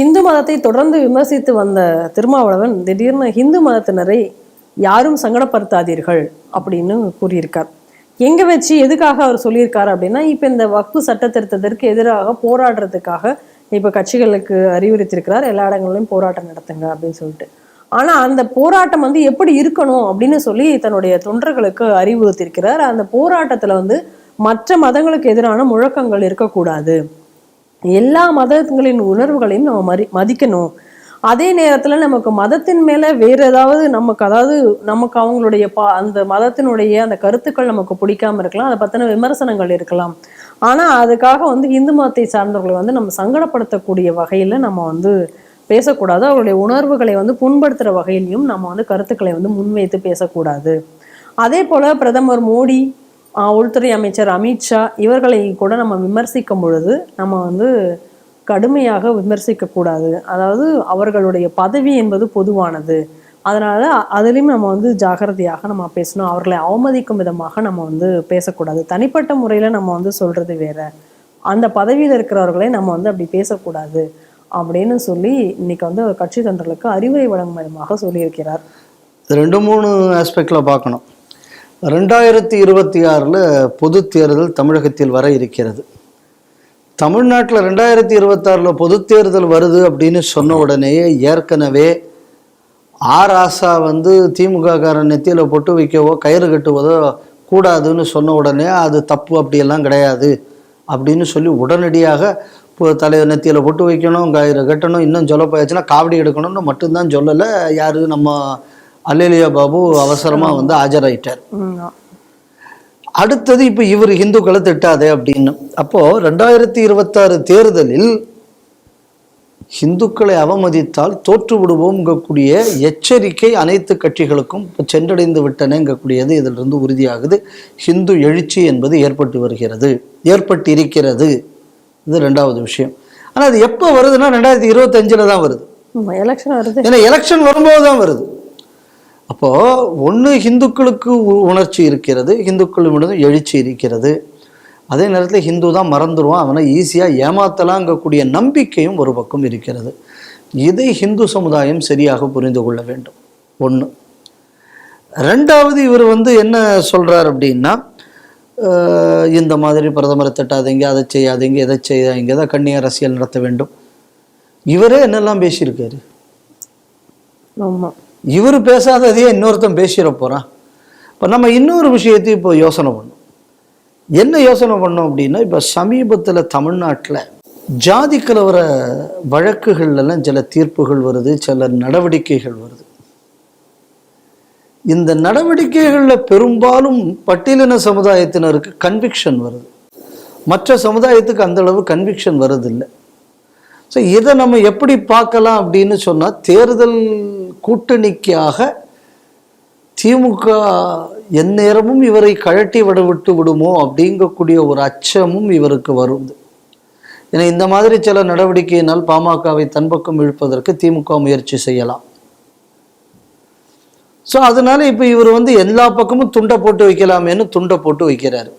ஹிந்து மதத்தை தொடர்ந்து விமர்சித்து வந்த திருமாவளவன் திடீர்னு ஹிந்து மதத்தினரை யாரும் சங்கடப்படுத்தாதீர்கள் அப்படின்னு கூறியிருக்கார். எங்கே வச்சு எதுக்காக அவர் சொல்லியிருக்காரு அப்படின்னா இப்போ இந்த வக்பு சட்ட திருத்தத்திற்கு எதிராக போராடுறதுக்காக இப்போ கட்சிகளுக்கு அறிவுறுத்தியிருக்கிறார். எல்லா இடங்களிலும் போராட்டம் நடத்துங்க அப்படின்னு சொல்லிட்டு. ஆனால் அந்த போராட்டம் வந்து எப்படி இருக்கணும் அப்படின்னு சொல்லி தன்னுடைய தொண்டர்களுக்கு அறிவுறுத்தியிருக்கிறார். அந்த போராட்டத்தில் வந்து மற்ற மதங்களுக்கு எதிரான முழக்கங்கள் இருக்கக்கூடாது. எல்லா மதங்களின் உணர்வுகளையும் நம்ம மதி மதிக்கணும். அதே நேரத்தில் நமக்கு மதத்தின் மேலே வேறு ஏதாவது நமக்கு அதாவது நமக்கு அவங்களுடைய பா அந்த மதத்தினுடைய அந்த கருத்துக்கள் நமக்கு பிடிக்காம இருக்கலாம். அதை பற்றின விமர்சனங்கள் இருக்கலாம். ஆனால் அதுக்காக வந்து இந்து மதத்தை சார்ந்தவர்களை வந்து நம்ம சங்கடப்படுத்தக்கூடிய வகையில் நம்ம வந்து பேசக்கூடாது. அவருடைய உணர்வுகளை வந்து புண்படுத்துகிற வகையிலையும் நம்ம வந்து கருத்துக்களை வந்து முன்வைத்து பேசக்கூடாது. அதே போல் பிரதமர் மோடி உள்துறை அமைச்சர் அமித்ஷா இவர்களை கூட நம்ம விமர்சிக்கும் பொழுது நம்ம வந்து கடுமையாக விமர்சிக்கக்கூடாது அதாவது அவர்களுடைய பதவி என்பது பொதுவானது. அதனால் அதுலேயும் நம்ம வந்து ஜாகிரதையாக நம்ம பேசணும். அவர்களை அவமதிக்கும் விதமாக நம்ம வந்து பேசக்கூடாது. தனிப்பட்ட முறையில் நம்ம வந்து சொல்கிறது வேற. அந்த பதவியில் இருக்கிறவர்களை நம்ம வந்து அப்படி பேசக்கூடாது அப்படின்னு சொல்லி இன்னைக்கு வந்து கட்சி தொண்டர்களுக்கு அறிவுரை வழங்கும் விதமாக சொல்லியிருக்கிறார் ரெண்டு மூணு ஆஸ்பெக்டில் பார்க்கணும். ரெண்டாயிரத்தி இருபத்தி ஆறில் பொது தேர்தல் தமிழகத்தில் வர இருக்கிறது. தமிழ்நாட்டில் ரெண்டாயிரத்தி இருபத்தாறில் பொது தேர்தல் வருது அப்படின்னு சொன்ன உடனேயே ஏற்கனவே ஆர் ஆசா வந்து திமுக காரன் நெத்தியில் பொட்டு வைக்கவோ கயிறு கட்டுவதோ கூடாதுன்னு சொன்ன உடனே அது தப்பு அப்படியெல்லாம் கிடையாது அப்படின்னு சொல்லி உடனடியாக இப்போ தலைவர் நெத்தியில் பொட்டு வைக்கணும் கயிறு கட்டணும் இன்னும் சொல்ல போயாச்சுன்னா காவடி எடுக்கணும்னு மட்டும்தான் சொல்லலை. யார் நம்ம அல்லேலியா பாபு அவசரமாக வந்து ஆஜராயிட்டார். அடுத்தது இப்போ இவர் இந்துக்களை திட்டாதே அப்படின்னு. அப்போ ரெண்டாயிரத்தி இருபத்தாறு தேர்தலில் இந்துக்களை அவமதித்தால் தோற்று விடுவோம்ங்கக்கூடிய எச்சரிக்கை அனைத்து கட்சிகளுக்கும் சென்றடைந்து விட்டனங்கக்கூடியது இதிலிருந்து உறுதியாகுது. ஹிந்து எழுச்சி என்பது ஏற்பட்டு வருகிறது. ஏற்பட்டிருக்கிறது. இது ரெண்டாவது விஷயம். ஆனால் அது எப்போ வருதுன்னா ரெண்டாயிரத்தி இருபத்தஞ்சில் தான் வருது. எலெக்ஷன் வருது. ஏன்னா எலெக்ஷன் வரும்போது தான் வருது. அப்போ ஒன்று ஹிந்துக்களுக்கு உ- உணர்ச்சி இருக்கிறது ஹிந்துக்களிடம் எழுச்சி இருக்கிறது. அதே நேரத்தில் ஹிந்து தான் மறந்துடுவான் அவனை ஈஸியாக ஏமாத்தலாங்கக்கூடிய நம்பிக்கையும் ஒரு பக்கம் இருக்கிறது. இதை ஹிந்து சமுதாயம் சரியாக புரிந்து கொள்ள வேண்டும். ஒன்று ரெண்டாவது இவர் வந்து என்ன சொல்கிறார் அப்படின்னா இந்த மாதிரி பிரதமரை தட்டாதீங்க அதை செய்யாதீங்க எதை செய்யாதீங்க தான் கண்ணிய அரசியல் நடத்த வேண்டும். இவரே என்னெல்லாம் பேசியிருக்காரு? ஆமாம் இவர் பேசாததையே இன்னொருத்தன் பேசிட போகிறான் இப்போ நம்ம இன்னொரு விஷயத்தையும் இப்போ யோசனை பண்ணோம். என்ன யோசனை பண்ணோம் அப்படின்னா இப்போ சமீபத்தில் தமிழ்நாட்டில் ஜாதி கலவர வழக்குகள்லாம் சில தீர்ப்புகள் வருது சில நடவடிக்கைகள் வருது. இந்த நடவடிக்கைகளில் பெரும்பாலும் பட்டியலின சமுதாயத்தினருக்கு கன்விக்ஷன் வருது. மற்ற சமுதாயத்துக்கு அந்த அளவு கன்விக்ஷன் வருதில்லை ஸோ இதை நம்ம எப்படி பார்க்கலாம் அப்படின்னு சொன்னால் தேர்தல் கூட்டணிக்காக திமுக எந்நேரமும் இவரை கழட்டி விட விட்டு விடுமோ அப்படிங்கக்கூடிய ஒரு அச்சமும் இவருக்கு வருது. ஏன்னா இந்த மாதிரி சில நடவடிக்கையினால் பாமகவை தன்பக்கம் இழுப்பதற்கு திமுக முயற்சி செய்யலாம். ஸோ அதனால இப்போ இவர் வந்து எல்லா பக்கமும் துண்டை போட்டு வைக்கலாமேன்னு துண்டை போட்டு வைக்கிறாரு.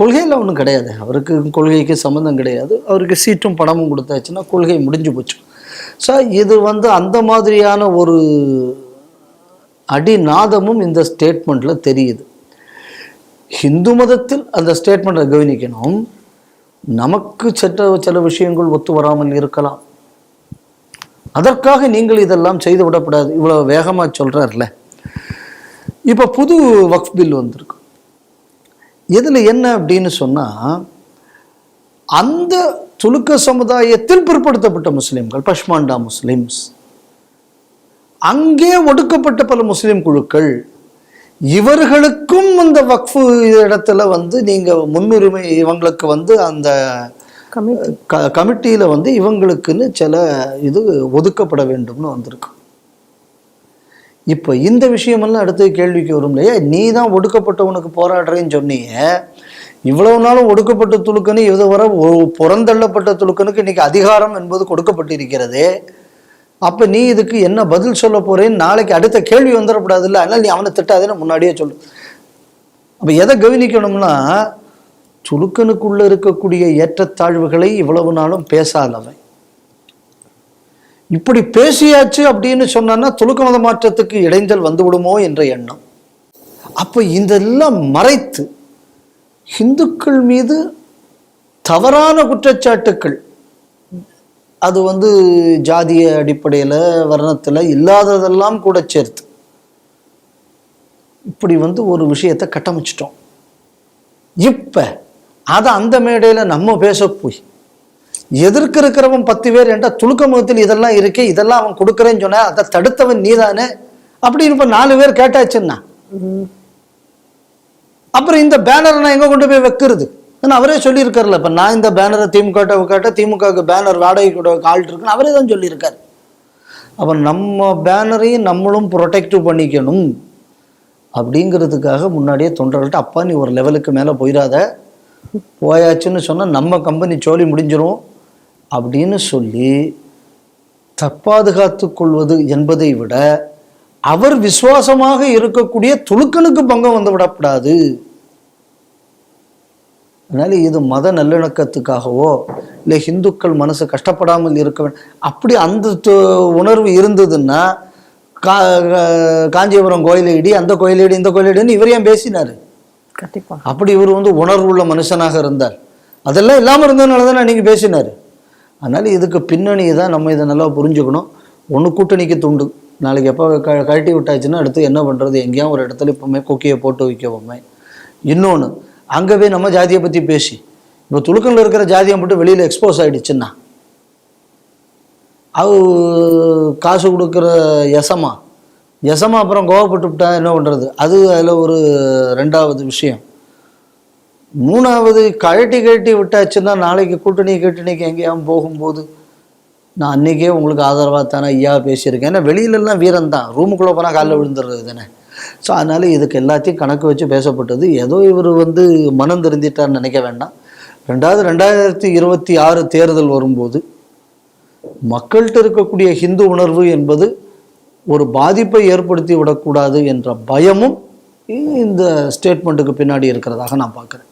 கொள்கையில் ஒன்றும் கிடையாது. அவருக்கு கொள்கைக்கு சம்மந்தம் கிடையாது. அவருக்கு சீட்டும் பணமும் கொடுத்தாச்சுன்னா கொள்கை முடிஞ்சு போச்சு. ஸோ இது வந்து அந்த மாதிரியான ஒரு அடிநாதமும் இந்த ஸ்டேட்மெண்ட்டில் தெரியுது. ஹிந்து மதத்தில் அந்த ஸ்டேட்மெண்ட்டை கவனிக்கணும். நமக்கு சற்ற சில விஷயங்கள் ஒத்து வராமல் இருக்கலாம். அதற்காக நீங்கள் இதெல்லாம் செய்து விடக்கூடாது இவ்வளோ வேகமாக சொல்கிறார்ல இப்போ புது வக்ஃப் பில் வந்திருக்கு. இதில் என்ன அப்படின்னு சொன்னால் அந்த துலுக்க சமுதாயத்தில் பிற்படுத்தப்பட்ட முஸ்லிம்கள் பஷ்மாண்டா முஸ்லிம்ஸ் அங்கே ஒடுக்கப்பட்ட பல முஸ்லிம் குழுக்கள் இவர்களுக்கும் அந்த வக்ஃபு இடத்துல வந்து நீங்கள் முன்னுரிமை இவங்களுக்கு வந்து அந்த கமிட்டியில் வந்து இவங்களுக்குன்னு சில இது ஒதுக்கப்பட வேண்டும்னு வந்திருக்கு. இப்போ இந்த விஷயமெல்லாம் அடுத்து கேள்விக்கு வரும் இல்லையா? நீ தான் ஒடுக்கப்பட்டவனுக்கு போராடுறேன்னு சொன்னீங்க. இவ்வளவு நாளும் ஒடுக்கப்பட்ட துலுக்கனு இதுவரை ஒ- புறந்தள்ளப்பட்ட துலுக்கனுக்கு இன்னைக்கு அதிகாரம் என்பது கொடுக்கப்பட்டிருக்கிறது. அப்போ நீ இதுக்கு என்ன பதில் சொல்ல போறேன்னு நாளைக்கு அடுத்த கேள்வி வந்துடக்கூடாதுல்ல அதனால் நீ அவனை திட்டாதேன்னு முன்னாடியே சொல்லு. அப்போ எதை கவனிக்கணும்னா துலுக்கனுக்குள்ள இருக்கக்கூடிய ஏற்றத்தாழ்வுகளை இவ்வளவு நாளும் பேசாதவன். இப்படி பேசியாச்சு அப்படின்னு சொன்னா துலுக்க மத மாற்றத்துக்கு இடைஞ்சல் வந்து விடுமோ என்ற எண்ணம். அப்போ இதெல்லாம் மறைத்து இந்துக்கள் மீது தவறான குற்றச்சாட்டுக்கள் அது வந்து ஜாதிய அடிப்படையில் வர்ணத்தில் இல்லாததெல்லாம் கூட சேர்த்து இப்படி வந்து ஒரு விஷயத்தை கட்டமைச்சிட்டோம். இப்போ அதை அந்த மேடையில் நம்ம பேச போய் எதிர்க்க இருக்கிறவன் பத்து பேர் என்றால் துளுக்க முகத்தில் இதெல்லாம் இருக்கு இதெல்லாம் அவன் கொடுக்குறேன்னு சொன்ன அதை தடுத்தவன் நீதானே? அப்படின்னு இப்போ நாலு பேர் கேட்டாச்சுன்னா. அப்புறம் இந்த பேனரை நான் எங்கே கொண்டு போய் வைக்கிறது? ஏன்னா அவரே சொல்லியிருக்காருல்ல இப்போ நான் இந்த பேனரை திமுக கேட்ட திமுகவுக்கு பேனர் வாடகை கூட ஆள் இருக்குன்னு அவரே தான் சொல்லியிருக்காரு. அப்போ நம்ம பேனரையும் நம்மளும் ப்ரொடெக்டிவ் பண்ணிக்கணும். அப்படிங்கிறதுக்காக முன்னாடியே தொண்டர்கள்ட்ட அப்பா நீ ஒரு லெவலுக்கு மேலே போயிடாத. போயாச்சுன்னு சொன்னால் நம்ம கம்பெனி சோழி முடிஞ்சிடும் அப்படின்னு சொல்லி தற்பாதுகாத்து கொள்வது என்பதை விட அவர் விசுவாசமாக இருக்கக்கூடிய துலுக்கனுக்கு பங்கம் வந்து விடக்கூடாது அதனால இது மத நல்லிணக்கத்துக்காகவோ இல்லை இந்துக்கள் மனசு கஷ்டப்படாமல் இருக்க அப்படி அந்த உணர்வு இருந்ததுன்னா கா காஞ்சிபுரம் கோயிலை இடி அந்த கோயிலை இடி இந்த கோயிலை இடின்னு இவர் ஏன் பேசினார்? கண்டிப்பா. அப்படி இவர் வந்து உணர்வுள்ள மனுஷனாக இருந்தார். அதெல்லாம் இல்லாமல் இருந்ததுனால தான் நீங்கள் பேசினார். அதனால் இதுக்கு பின்னணி தான் நம்ம இதை நல்லா புரிஞ்சுக்கணும். ஒன்று கூட்டணிக்கு துண்டு. நாளைக்கு எப்போ க கழட்டி விட்டாச்சுன்னா அடுத்து என்ன பண்ணுறது எங்கேயும் ஒரு இடத்துல இப்போமே கொக்கியை போட்டு வைக்கவோமே. இன்னொன்று அங்கவே நம்ம ஜாதியை பற்றி பேசி. இப்போ துளுக்கனில் இருக்கிற ஜாதியை மட்டும் வெளியில் எக்ஸ்போஸ் ஆகிடுச்சுன்னா அவ காசு கொடுக்குற எசமா எசமா அப்புறம் கோவப்பட்டு விட்டா என்ன பண்ணுறது அது அதில் ஒரு ரெண்டாவது விஷயம். மூணாவது கழட்டி கழட்டி விட்டாச்சுன்னா நாளைக்கு கூட்டணி கூட்டணிக்கு எங்கேயாவது போகும்போது நான் அன்றைக்கே உங்களுக்கு ஆதரவாக தானே ஐயா பேசியிருக்கேன். ஏன்னா வெளியிலலாம் வீரன் தான். ரூமுக்குள்ளே போனால் காலில் விழுந்துடுறது தானே. ஸோ அதனால் இதுக்கு எல்லாத்தையும் கணக்கு வச்சு பேசப்பட்டது. ஏதோ இவர் வந்து மனம் திருந்திட்டார்னு நினைக்க வேண்டாம். ரெண்டாவது ரெண்டாயிரத்தி இருபத்தி ஆறு தேர்தல் வரும்போது மக்கள்கிட்ட இருக்கக்கூடிய ஹிந்து உணர்வு என்பது ஒரு பாதிப்பை ஏற்படுத்தி விடக்கூடாது என்ற பயமும் இந்த ஸ்டேட்மெண்ட்டுக்கு பின்னாடி இருக்கிறதாக நான் பார்க்குறேன்.